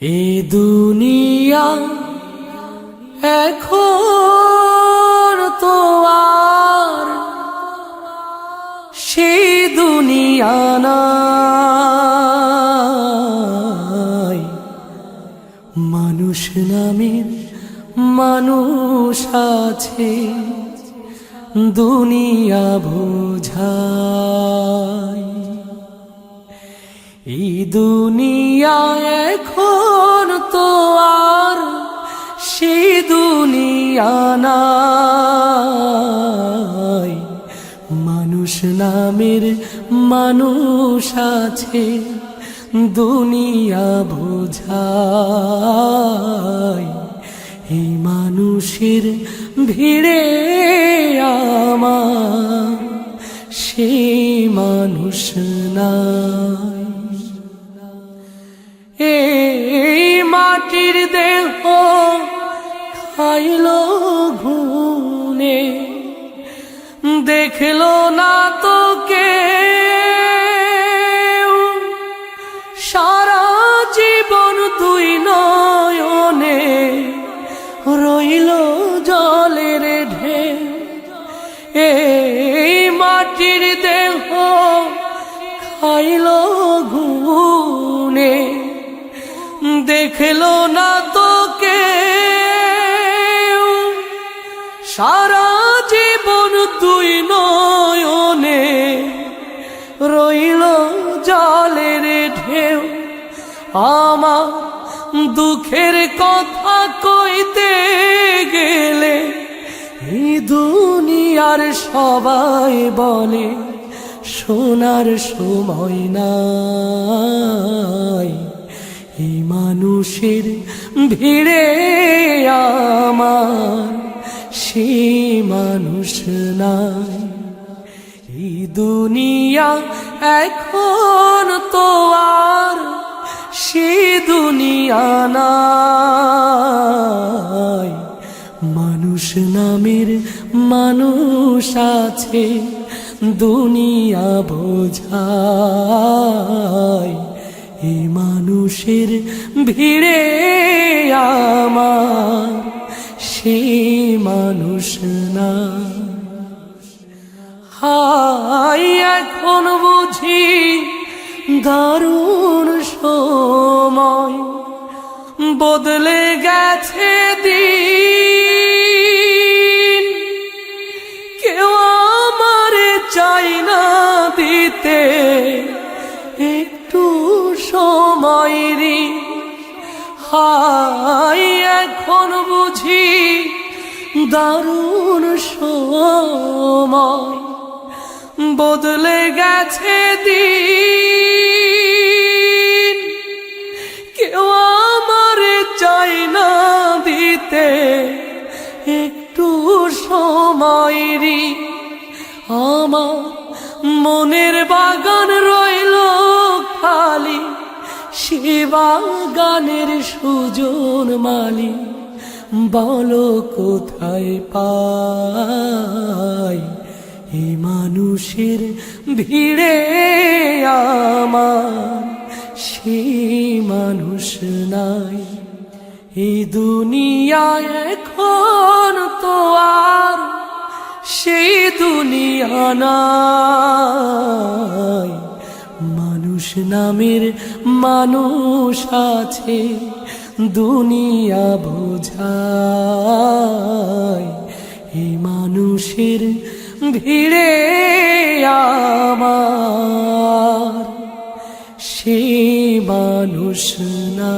এ দুনিয়া এখন তো আর সেই দুনিয়া নাই। মানুষ নামের মানুষ আছে দুনিয়া বোঝায় এই দুনিয়া এখন তো আর সেই দুনিয়া নাই। মানুষ নামের মানুষ আছে, দুনিয়া বোঝায় এই মানুষের ভিড়ে আমার, সেই মানুষ নাই। এই মাটির দেহ খাইল ঘুনে দেখল না তো কে সারা জীবন তুই নয়নে রইল জলের ঢে এই মাটির দেহ খাইল ঘুনে দেখল না তোকে সারা জীবন তুই নয়নে রইল জলের ঢেউ। আমার দুঃখের কথা কইতে গেলে দুনিয়ার সবাই বলে, সোনার সময় নাই। এই মানুষের ভিড়ে আমার, সে মানুষ নাই। এই দুনিয়া এখন তো আর সে দুনিয়া নাই। মানুষ নামের মানুষ আছে, দুনিয়া বোঝায়। এই মানুষের ভিড়ে আমার সে মানুষ না। হাই এখন বুঝি দারুণ সময়। বদলে গেছে দিন। সময় হাই এখন বুঝি দারুণ সময় বদলে গেছে দিন। কেউ আমারে চাই না দিতে একটু সময় রি। আমার মনের বাগান রইল খালি। সে বাগানের সুজন মালি, বলো কোথায় পাই? এই মানুষের ভিড়ে আমার, সে মানুষ নাই। এই দুনিয়ায় এখন তো আর সেই দুনিয়া নাই। মানুষ নামের মানুষ আছে দুনিয়া বোঝায়। এই মানুষের ভিড়ে আমার সে মানুষ না